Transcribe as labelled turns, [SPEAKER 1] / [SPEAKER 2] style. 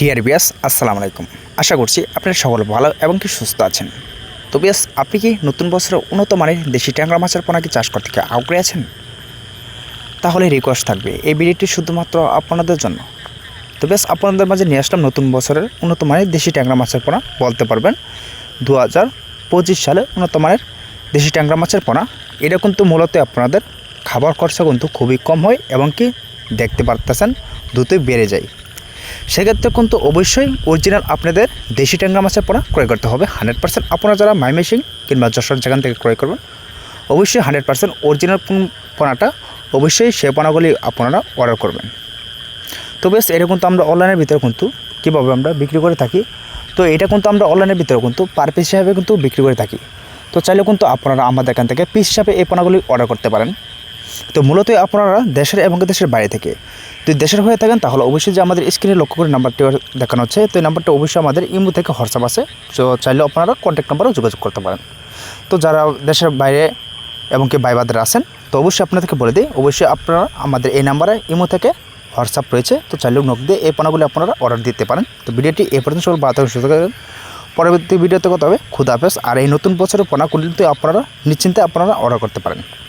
[SPEAKER 1] Deer বিয়াস আসসালামু আলাইকুম। আশা করছি আপনারা সকল ভালো এবং কি সুস্থ আছেন। তো বিয়াস আপনি কি নতুন বছরে উন্নত মানের দেশি ট্যাংরা মাছের পোনা কি চাষ করতে কি আগ্রহী আছেন? তাহলে রিকোয়েস্ট থাকবে এই ভিডিওটি শুধুমাত্র আপনাদের জন্য। তো বেশ আপনাদের মাঝে নিয়ে আসলাম নতুন বছরের উন্নত মানের দেশি ট্যাংরা মাছের পোনা। বলতে পারবেন দু হাজার পঁচিশ সালে উন্নত মানের দেশি ট্যাংরা মাছের পোনা। এটা কিন্তু মূলত আপনাদের খাবার খরচা কিন্তু খুবই কম হয় এবং কি দেখতে পারতেছেন, দ্রুতই বেড়ে যায়। সেক্ষেত্রে কিন্তু অবশ্যই অরিজিনাল আপনাদের দেশি ট্যাংরা মাছের পোনা ক্রয় করতে হবে। হান্ড্রেড পার্সেন্ট আপনারা যারা মাইমেসিং কিংবা যশোর যেখান থেকে ক্রয় করবেন, অবশ্যই হান্ড্রেড পার্সেন্ট অরিজিনাল পোনাটা অবশ্যই সে পোনাগুলি আপনারা অর্ডার করবেন। তো বেশ, এটা কিন্তু আমরা অনলাইনের ভিতরে কিন্তু কীভাবে আমরা বিক্রি করে থাকি, তো এটা কিন্তু আমরা অনলাইনের ভিতরে কিন্তু পার পিস হিসাবে কিন্তু বিক্রি করে থাকি। তো চাইলে কিন্তু আপনারা আমাদের এখান থেকে পিস হিসাবে এই পোনাগুলি অর্ডার করতে পারেন। তো মূলত আপনারা দেশের এবং দেশের বাইরে থেকে যদি দেশের হয়ে থাকেন, তাহলে অবশ্যই যে আমাদের স্ক্রিনে লক্ষ্য করে নাম্বারটি দেখানো হচ্ছে। তো এই নাম্বারটা অবশ্যই আমাদের ইমো থেকে হোয়াটসঅ্যাপ আছে। তো চাইলে আপনারা কন্ট্যাক্ট নাম্বারেও যোগাযোগ করতে পারেন। তো যারা দেশের বাইরে এবং কি বাইবাদের আছেন, তো অবশ্যই আপনাদেরকে বলে দিই, অবশ্যই আপনারা আমাদের এই নাম্বারে ইমো থেকে হোয়াটসঅ্যাপ রয়েছে। তো চাইলেও নক দিয়ে এই পণ্যগুলি আপনারা অর্ডার দিতে পারেন। তো ভিডিওটি এ পর্যন্ত সকল সুযোগ পরবর্তী ভিডিওতে কথা হবে। খুদা হাফেজ। আর এই নতুন বছরের কিন্তু আপনারা নিশ্চিন্তে আপনারা অর্ডার করতে পারেন।